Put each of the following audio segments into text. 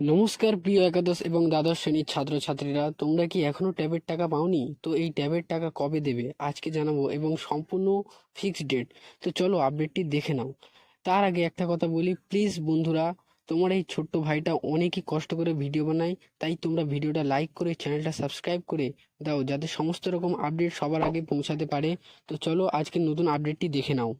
নমস্কার, প্রিয় একাদশ এবং দ্বাদশ শ্রেণির ছাত্রছাত্রীরা। তোমরা কি এখনও ট্যাবের টাকা পাওনি? তো এই ট্যাবের টাকা কবে দেবে? আজকে জানাব এবং সম্পূর্ণ ফিক্সড ডেট তো চলো আপডেটটি দেখে নাও। তার আগে একটা কথা বলি প্লিজ বন্ধুরা, তোমার এই ছোট্ট ভাইটা অনেকই কষ্ট করে ভিডিও বানায়, তাই তোমরা ভিডিওটা লাইক করে চ্যানেলটা সাবস্ক্রাইব করে দাও, যাতে সমস্ত রকম আপডেট সবার আগে পৌঁছাতে পারে। তো চলো আজকে নতুন আপডেটটি দেখে নাও।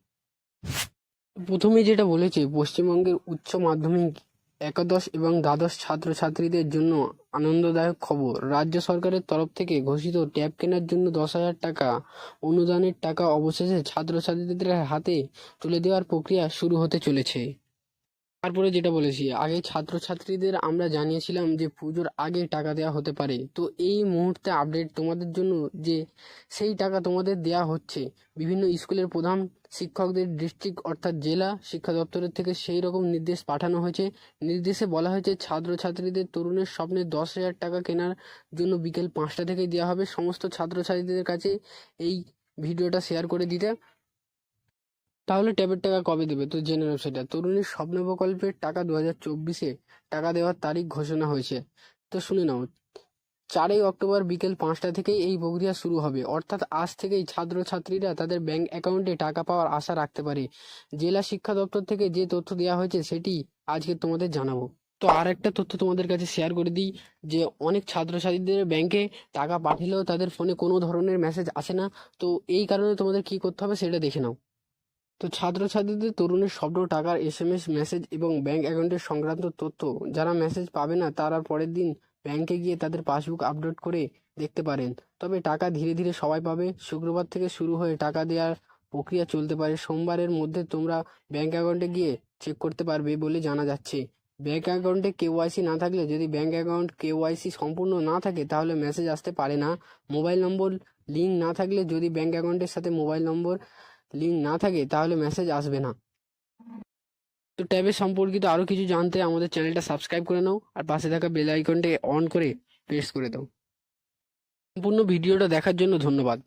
প্রথমে যেটা বলেছে, পশ্চিমবঙ্গের উচ্চ মাধ্যমিক একাদশ এবং দ্বাদশ ছাত্রছাত্রীদের জন্য আনন্দদায়ক খবর। রাজ্য সরকারের তরফ থেকে ঘোষিত ট্যাব কেনার জন্য দশ হাজার টাকা অনুদানের টাকা অবশেষে ছাত্রছাত্রীদের হাতে তুলে দেওয়ার প্রক্রিয়া শুরু হতে চলেছে। তারপরে যেটা বলেছি, আগে ছাত্রছাত্রীদের আমরা জানিয়েছিলাম যে পুজোর আগে টাকা দেওয়া হতে পারে। তো এই মুহূর্তে আপডেট তোমাদের জন্য যে সেই টাকা তোমাদের দেওয়া হচ্ছে, বিভিন্ন স্কুলের প্রধান শিক্ষকদের ডিস্ট্রিক্ট অর্থাৎ জেলা শিক্ষা দপ্তরের থেকে সেই রকম নির্দেশ পাঠানো হয়েছে। নির্দেশে বলা হয়েছে, ছাত্রছাত্রীদের তরুণের স্বপ্নে দশ হাজার টাকা কেনার জন্য বিকেল পাঁচটা থেকে দেওয়া হবে। সমস্ত ছাত্রছাত্রীদের কাছে এই ভিডিওটা শেয়ার করে দিতে। তাহলে ট্যাবের টাকা কবে দেবে? তো জেনে নাও সেটা। তরুণীর স্বপ্ন প্রকল্পের টাকা দু হাজার চব্বিশে টাকা দেওয়ার তারিখ ঘোষণা হয়েছে। তো শুনে নাও, চারই অক্টোবর বিকেল পাঁচটা থেকেই এই প্রক্রিয়া শুরু হবে। অর্থাৎ আজ থেকেই ছাত্রছাত্রীরা তাদের ব্যাংক অ্যাকাউন্টে টাকা পাওয়ার আশা রাখতে পারে। জেলা শিক্ষা দপ্তর থেকে যে তথ্য দেওয়া হয়েছে সেটি আজকে তোমাদের জানাব। তো আর একটা তথ্য তোমাদের কাছে শেয়ার করে দিই, যে অনেক ছাত্রছাত্রীদের ব্যাংকে টাকা পাঠালেও তাদের ফোনে কোনো ধরনের মেসেজ আসে না। তো এই কারণে তোমাদের কি করতে হবে সেটা দেখে নাও। তো ছাত্রছাত্রীদের তরুণের শব্দ টাকার এস এম এস মেসেজ এবং ব্যাংক অ্যাকাউন্টের সংক্রান্ত তথ্য। যারা মেসেজ পাবে না, তারা পরের দিন ব্যাংকে গিয়ে তাদের পাসবুক আপডেট করে দেখতে পারেন। তবে টাকা ধীরে ধীরে সবাই পাবে। শুক্রবার থেকে শুরু হয়ে টাকা দেওয়ার প্রক্রিয়া চলতে পারে। সোমবারের মধ্যে তোমরা ব্যাংক অ্যাকাউন্টে গিয়ে চেক করতে পারবে বলে জানা যাচ্ছে। ব্যাংক অ্যাকাউন্টে কেওয়াইসি না থাকলে, যদি ব্যাংক অ্যাকাউন্ট কেওয়াইসি সম্পূর্ণ না থাকে, তাহলে মেসেজ আসতে পারে না। মোবাইল নম্বর লিঙ্ক না থাকলে, যদি ব্যাংক অ্যাকাউন্টের সাথে মোবাইল নম্বর লিঙ্ক না থাকে, তাহলে মেসেজ আসবে না। তো ট্যাবের সম্পর্কিত আরও কিছু জানতে আমাদের চ্যানেলটা সাবস্ক্রাইব করে নাও, আর পাশে থাকা বেল আইকনটি অন করে প্রেস করে দাও। সম্পূর্ণ ভিডিওটা দেখার জন্য ধন্যবাদ।